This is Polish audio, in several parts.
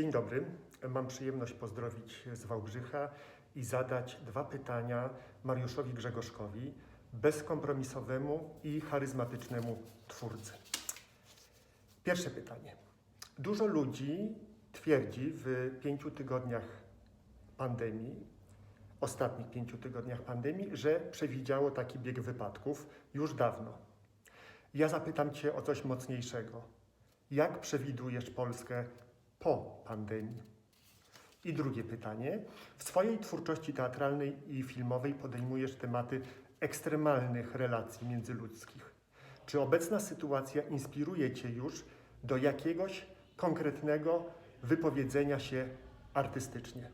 Dzień dobry. Mam przyjemność pozdrowić z Wałbrzycha i zadać dwa pytania Mariuszowi Grzegorzkowi, bezkompromisowemu i charyzmatycznemu twórcy. Pierwsze pytanie. Dużo ludzi twierdzi w pięciu tygodniach pandemii, ostatnich pięciu tygodniach pandemii, że przewidziało taki bieg wypadków już dawno. Ja zapytam Cię o coś mocniejszego. Jak przewidujesz Polskę po pandemii? I drugie pytanie. W swojej twórczości teatralnej i filmowej podejmujesz tematy ekstremalnych relacji międzyludzkich. Czy obecna sytuacja inspiruje Cię już do jakiegoś konkretnego wypowiedzenia się artystycznie?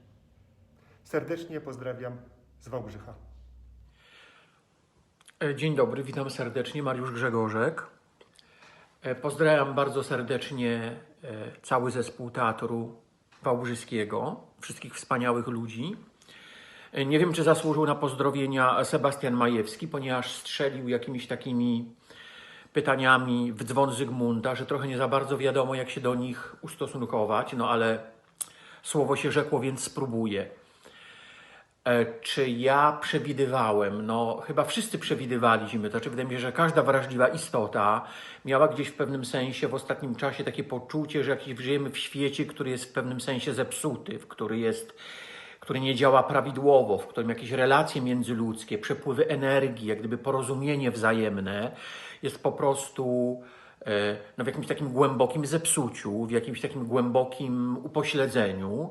Serdecznie pozdrawiam z Wałbrzycha. E, Dzień dobry, witam serdecznie. Mariusz Grzegorzek. E, Pozdrawiam bardzo serdecznie e, cały zespół Teatru Wałbrzyskiego, wszystkich wspaniałych ludzi. E, Nie wiem, czy zasłużył na pozdrowienia Sebastian Majewski, ponieważ strzelił jakimiś takimi pytaniami w dzwon Zygmunta, że trochę nie za bardzo wiadomo, jak się do nich ustosunkować, no ale słowo się rzekło, więc spróbuję. E, Czy ja przewidywałem? No, chyba wszyscy przewidywaliśmy. To znaczy, wydaje mi się, że każda wrażliwa istota miała gdzieś w pewnym sensie w ostatnim czasie takie poczucie, że jakiś żyjemy w świecie, który jest w pewnym sensie zepsuty, w który jest, który nie działa prawidłowo, w którym jakieś relacje międzyludzkie, przepływy energii, jak gdyby porozumienie wzajemne jest po prostu no, w jakimś takim głębokim zepsuciu, w jakimś takim głębokim upośledzeniu.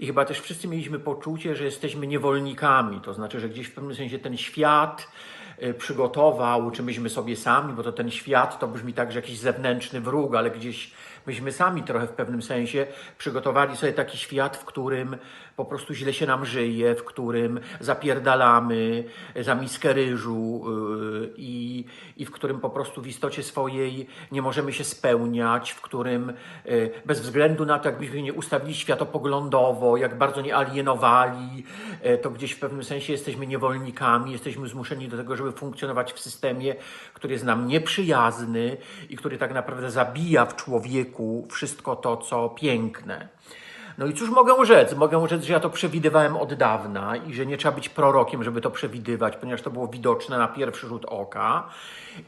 I chyba też wszyscy mieliśmy poczucie, że jesteśmy niewolnikami. To znaczy, że gdzieś w pewnym sensie ten świat e, przygotował, czy myśmy sobie sami, bo to ten świat to brzmi tak, że jakiś zewnętrzny wróg, ale gdzieś myśmy sami trochę w pewnym sensie przygotowali sobie taki świat, w którym po prostu źle się nam żyje, w którym zapierdalamy za miskę ryżu yy, i, i w którym po prostu w istocie swojej nie możemy się spełniać, w którym yy, bez względu na to, jakbyśmy nie ustawili światopoglądowo, jak bardzo nie alienowali, to gdzieś w pewnym sensie jesteśmy niewolnikami, jesteśmy zmuszeni do tego, żeby funkcjonować w systemie, który jest nam nieprzyjazny i który tak naprawdę zabija w człowieku wszystko to, co piękne. No i cóż mogę rzec? Mogę rzec, że ja to przewidywałem od dawna i że nie trzeba być prorokiem, żeby to przewidywać, ponieważ to było widoczne na pierwszy rzut oka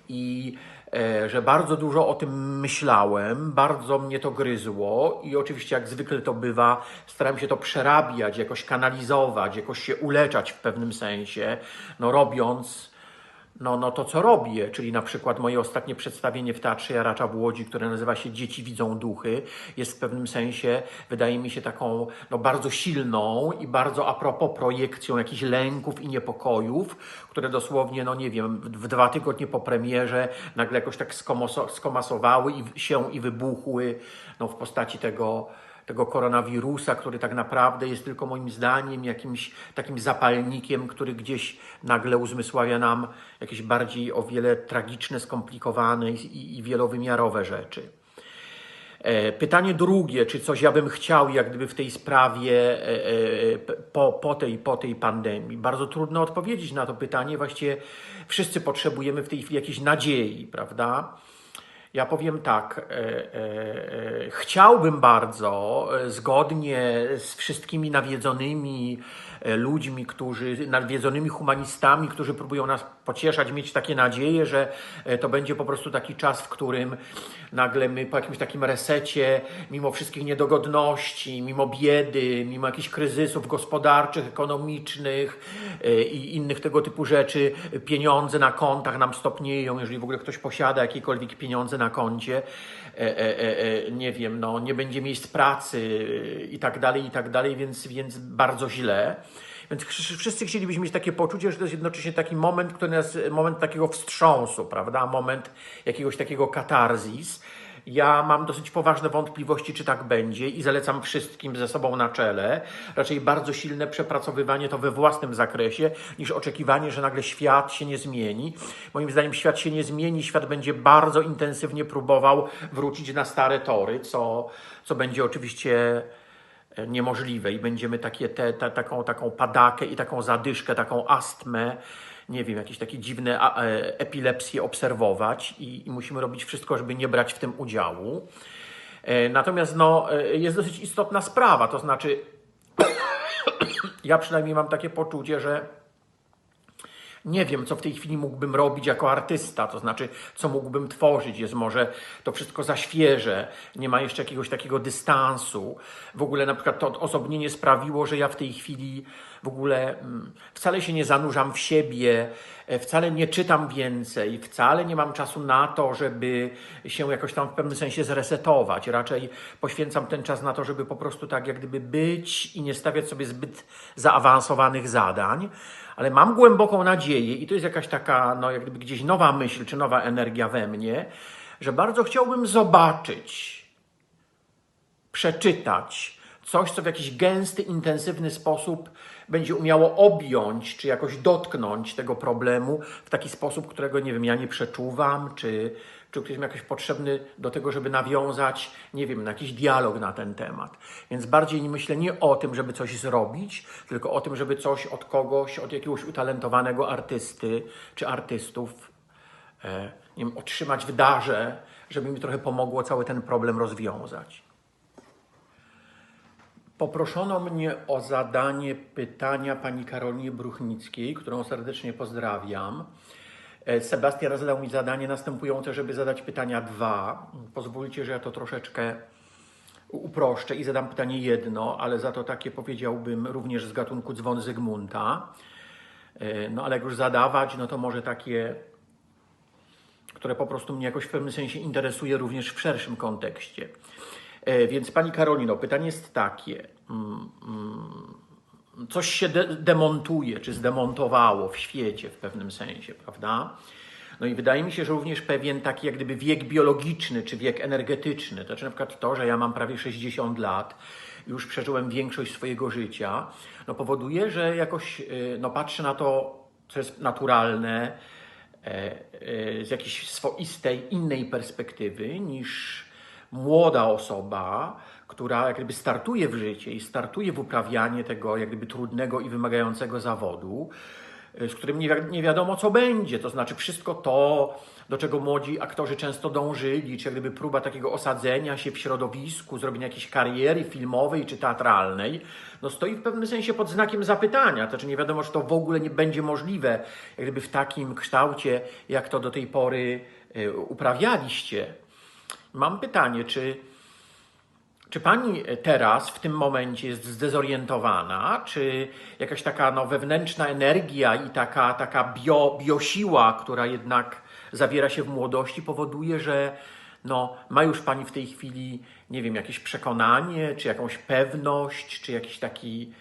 i e, że bardzo dużo o tym myślałem, bardzo mnie to gryzło i oczywiście jak zwykle to bywa, starałem się to przerabiać, jakoś kanalizować, jakoś się uleczać w pewnym sensie, no robiąc no, no to, co robię, czyli na przykład moje ostatnie przedstawienie w Teatrze Jaracza w Łodzi, które nazywa się Dzieci widzą duchy, jest w pewnym sensie, wydaje mi się, taką no, bardzo silną i bardzo a propos projekcją jakichś lęków i niepokojów, które dosłownie, no nie wiem, w dwa tygodnie po premierze nagle jakoś tak skomasowały i się i wybuchły no, w postaci tego tego koronawirusa, który tak naprawdę jest tylko moim zdaniem jakimś takim zapalnikiem, który gdzieś nagle uzmysławia nam jakieś bardziej o wiele tragiczne, skomplikowane i, i wielowymiarowe rzeczy. E, Pytanie drugie, czy coś ja bym chciał jak gdyby w tej sprawie e, e, po, po, tej, po tej pandemii? Bardzo trudno odpowiedzieć na to pytanie. Właściwie wszyscy potrzebujemy w tej chwili jakiejś nadziei, prawda? Ja powiem tak, e, e, e, chciałbym bardzo, zgodnie z wszystkimi nawiedzonymi ludźmi, którzy, nawiedzonymi humanistami, którzy próbują nas pocieszać, mieć takie nadzieje, że e, to będzie po prostu taki czas, w którym nagle my po jakimś takim resecie, mimo wszystkich niedogodności, mimo biedy, mimo jakichś kryzysów gospodarczych, ekonomicznych e, i innych tego typu rzeczy, pieniądze na kontach nam stopnieją, jeżeli w ogóle ktoś posiada jakiekolwiek pieniądze na koncie, e, e, e, e, nie wiem, no, nie będzie miejsc pracy e, i tak dalej, i tak dalej, więc, więc bardzo źle. Więc wsz- wszyscy chcielibyśmy mieć takie poczucie, że to jest jednocześnie taki moment, który nas, moment takiego wstrząsu, prawda? Moment jakiegoś takiego katarzis. Ja mam dosyć poważne wątpliwości, czy tak będzie i zalecam wszystkim ze sobą na czele raczej bardzo silne przepracowywanie to we własnym zakresie, niż oczekiwanie, że nagle świat się nie zmieni. Moim zdaniem świat się nie zmieni, świat będzie bardzo intensywnie próbował wrócić na stare tory, co, co będzie oczywiście niemożliwe i będziemy takie, te, ta, taką, taką padakę i taką zadyszkę, taką astmę, nie wiem, jakieś takie dziwne e, epilepsje obserwować i, i musimy robić wszystko, żeby nie brać w tym udziału. E, Natomiast no, e, jest dosyć istotna sprawa, to znaczy ja przynajmniej mam takie poczucie, że nie wiem, co w tej chwili mógłbym robić jako artysta, to znaczy, co mógłbym tworzyć. Jest może to wszystko za świeże, nie ma jeszcze jakiegoś takiego dystansu. W ogóle na przykład to odosobnienie sprawiło, że ja w tej chwili w ogóle mm, wcale się nie zanurzam w siebie, e, wcale nie czytam więcej, wcale nie mam czasu na to, żeby się jakoś tam w pewnym sensie zresetować. Raczej poświęcam ten czas na to, żeby po prostu tak jak gdyby być i nie stawiać sobie zbyt zaawansowanych zadań ale mam głęboką nadzieję, i to jest jakaś taka, no jak gdyby gdzieś nowa myśl, czy nowa energia we mnie, że bardzo chciałbym zobaczyć, przeczytać coś, co w jakiś gęsty, intensywny sposób będzie umiało objąć, czy jakoś dotknąć tego problemu w taki sposób, którego, nie wiem, ja nie przeczuwam, czy, czy ktoś mi jakoś potrzebny do tego, żeby nawiązać, nie wiem, na jakiś dialog na ten temat. Więc bardziej myślę nie o tym, żeby coś zrobić, tylko o tym, żeby coś od kogoś, od jakiegoś utalentowanego artysty czy artystów, e, nie wiem, otrzymać w darze, żeby mi trochę pomogło cały ten problem rozwiązać. Poproszono mnie o zadanie pytania pani Karolinie Bruchnickiej, którą serdecznie pozdrawiam. E, Sebastian zadał mi zadanie następujące, żeby zadać pytania dwa. Pozwólcie, że ja to troszeczkę uproszczę i zadam pytanie jedno, ale za to takie powiedziałbym również z gatunku dzwon Zygmunta. E, No ale jak już zadawać, no to może takie, które po prostu mnie jakoś w pewnym sensie interesuje również w szerszym kontekście. E, Więc Pani Karolino, pytanie jest takie. Mm, mm, Coś się de- demontuje, czy zdemontowało w świecie w pewnym sensie, prawda? No i wydaje mi się, że również pewien taki jak gdyby wiek biologiczny, czy wiek energetyczny, to znaczy na przykład to, że ja mam prawie 60 lat, już przeżyłem większość swojego życia, no powoduje, że jakoś y, no, patrzę na to, co jest naturalne, e, e, z jakiejś swoistej, innej perspektywy niż młoda osoba, która jak gdyby startuje w życie i startuje w uprawianie tego jak gdyby trudnego i wymagającego zawodu, y, z którym nie, wi- nie wiadomo co będzie. To znaczy wszystko to, do czego młodzi aktorzy często dążyli, czy jak gdyby próba takiego osadzenia się w środowisku, zrobienia jakiejś kariery filmowej czy teatralnej, no stoi w pewnym sensie pod znakiem zapytania. To znaczy nie wiadomo, czy to w ogóle nie będzie możliwe, jak gdyby w takim kształcie, jak to do tej pory y, uprawialiście. Mam pytanie, czy, czy pani teraz, w tym momencie jest zdezorientowana? Czy jakaś taka no, wewnętrzna energia i taka, taka bio, biosiła, która jednak zawiera się w młodości, powoduje, że no, ma już pani w tej chwili, nie wiem, jakieś przekonanie, czy jakąś pewność, czy jakiś taki,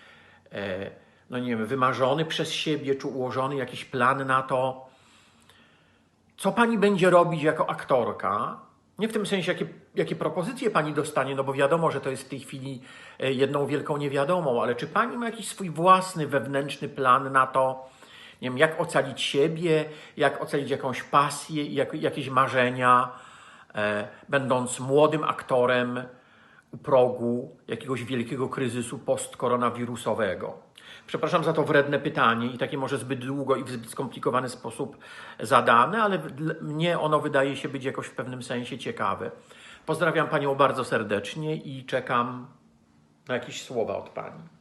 e, no nie wiem, wymarzony przez siebie, czy ułożony jakiś plan na to, co pani będzie robić jako aktorka? Nie w tym sensie, jakie, jakie propozycje pani dostanie, no bo wiadomo, że to jest w tej chwili e, jedną wielką niewiadomą, ale czy pani ma jakiś swój własny, wewnętrzny plan na to, nie wiem, jak ocalić siebie, jak ocalić jakąś pasję jak, jakieś marzenia, e, będąc młodym aktorem u progu jakiegoś wielkiego kryzysu postkoronawirusowego? Przepraszam za to wredne pytanie i takie może zbyt długo i w zbyt skomplikowany sposób zadane, ale mnie ono wydaje się być jakoś w pewnym sensie ciekawe. Pozdrawiam Panią bardzo serdecznie i czekam na jakieś słowa od Pani.